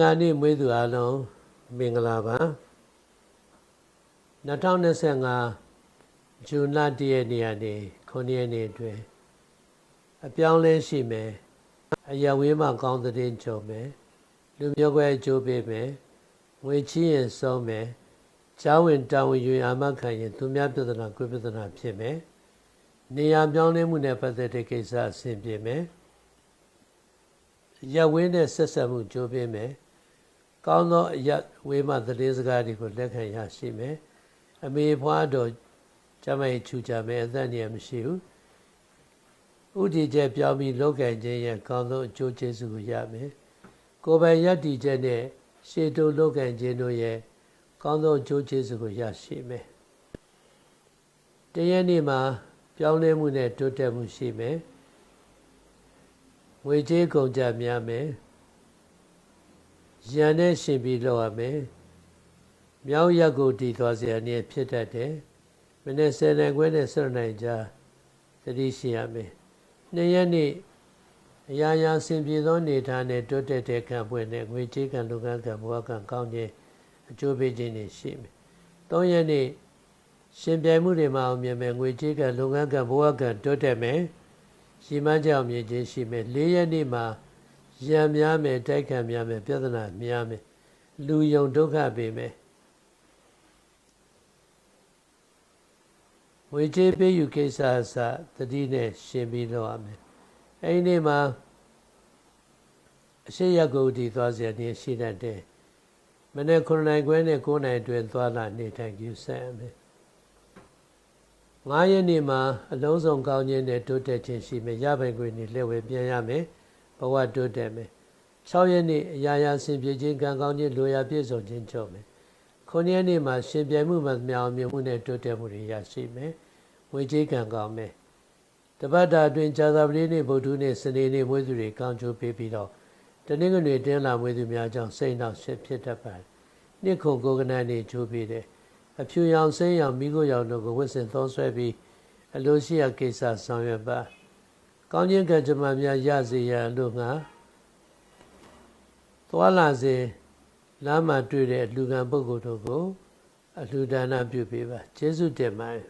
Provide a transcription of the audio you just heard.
ငါနေ့မွေးသူအားလုံးမင်္ဂလာပါ2025ဇွန်လ1ရက်နေ့ကနေ9ရက်နေ့အတွင်းအပြောင်းလဲရှိမယ်အရဝေးမှကောင်းတဲ့ကြုံမယ်လူမျိုးကွဲအကျိုးပေးမယ်ငွေချီးရင်ဆုံးမယ်ကျောင်းဝင်တာဝန်ယူအာမခံရင်သူများပြဿနာကိုယ်ပြဿနာဖြစ်မယ်နေရာပြောင်းလဲမှုနဲ့ပတ်သက်တဲ့ကိစ္စအဆင်ပြေမယ်ရဝင်းနဲ့ဆက်ဆက်မှုကြိုးပေးမယ် ကောင်းသောအရဝေးမှသတင်းစကားတွေကိုလက်ခံရရှိမယ်အမေဖွားတော်ကျမကြီးချူကြမယ်အသက်နေရမရှိဘူးဥတီချက်ပြောင်းပြီးလောက်ကင်ခြင်းရဲ့ကောင်းသောအကျိုးကျေးဇူးကိုရမယ်ကိုယ်ပိုင်ယက်တီချက်နဲ့ရှေတုလောက်ကင်ခြင်းတို့ရဲ့ကောင်းသောအကျိုးကျေးဇူးကိုရရှိမယ်တရက်နေ့မှာပြောင်းလဲမှုနဲ့တိုးတက်မှုရှိမယ်ငွေကြေးကုန်ကြများမယ် ရန်နဲ့ရှင်ပြီးလောက်ရမယ်မြောင်းရက်ကိုတည်သွားစရာနည်းဖြစ်တတ်တယ်မနေ့ဆယ်နိုင်ခွဲနဲ့ဆယ်နိုင်ကြာသတိရှိရမယ်နှစ်ရက်နေ့အရာရာဆင်ပြေသောနေထားနဲ့တွတ်တက်တဲ့ခံပွင့်နဲ့ငွေကြေးကံလူကံကံဘဝကံကောင်းခြင်းအကျိုးပေးခြင်းတွေရှိမယ်သုံးရက်နေ့ရှင်ပြိုင်မှုတွေမှာအောင်မြင်မယ်ငွေကြေးကံလုပ်ငန်းကံဘဝကံတွတ်တက်မယ်ရှိမှကြောင့်မြင်ခြင်းရှိမယ်၄ရက်နေ့မှာ ရံများမယ်တိုက်ခံများမယ်ပြဿနာများမယ်လူယုံဒုက္ခပေးမယ်ဝေကျေးပေးယူကိစ္စအစတတိနဲ့ရှင်ပြီးတော့ရမယ်အဲဒီနေ့မှာအရှိရကုတ်တီသွားเสียနေရှိတတ်တယ်မနေ့9နိုင်ခွဲနဲ့9နိုင်အတွင်းသွားလာနေထိုင်ကြည့်ဆက်ရမယ်9ရက်နေ့မှာအလုံးစုံကောင်းခြင်းနဲ့တိုးတက်ခြင်းရှိမယ်ရပိုင်ခွင့်နဲ့လက်ဝဲပြန်ရမယ်ဘ ဝတိုးတက်မယ်6ရက်နေ့အရာရာဆင်ပြေခြင်းကံကောင်းခြင်းလိုရာပြည့်စုံခြင်းချုပ်မယ်9ရက်နေ့မှာရှင်ပြိုင်မှုမှမြောင်မြမှုနဲ့တိုးတက်မှုတွေရရှိမယ်ဝေကြီးကံကောင်းမယ်တပတ်တာအတွင်းဇာတာပတိနေ့ဗုဒ္ဓနေ့စနေနေ့မွေးသူတွေကောင်းချိုးပေးပြီးတော့တနင်္ဂနွေတင်းလာမွေးသူများကြောင့်စိတ်နှောက်ရှက်ဖြစ်တတ်ပါတယ်နှစ်ခုကိုကနန်နေချိုးပေးတယ်အဖြူရောင်စိမ်းရောင်မိခိုးရောင်တို့ကိုဝတ်ဆင်သုံးဆွဲပြီးအလိုရှိရာကိစ္စဆောင်ရွက်ပါ ကောင်းခြင်းကံကြမ္မာများရစေရန်လို့ငါသွားလာစေလမ်းမှာတွေ့တဲ့လူကံပုဂ္ဂိုလ်တို့ကို အလှူဒါနပြုပေးပါကျေးဇူးတင်ပါတယ်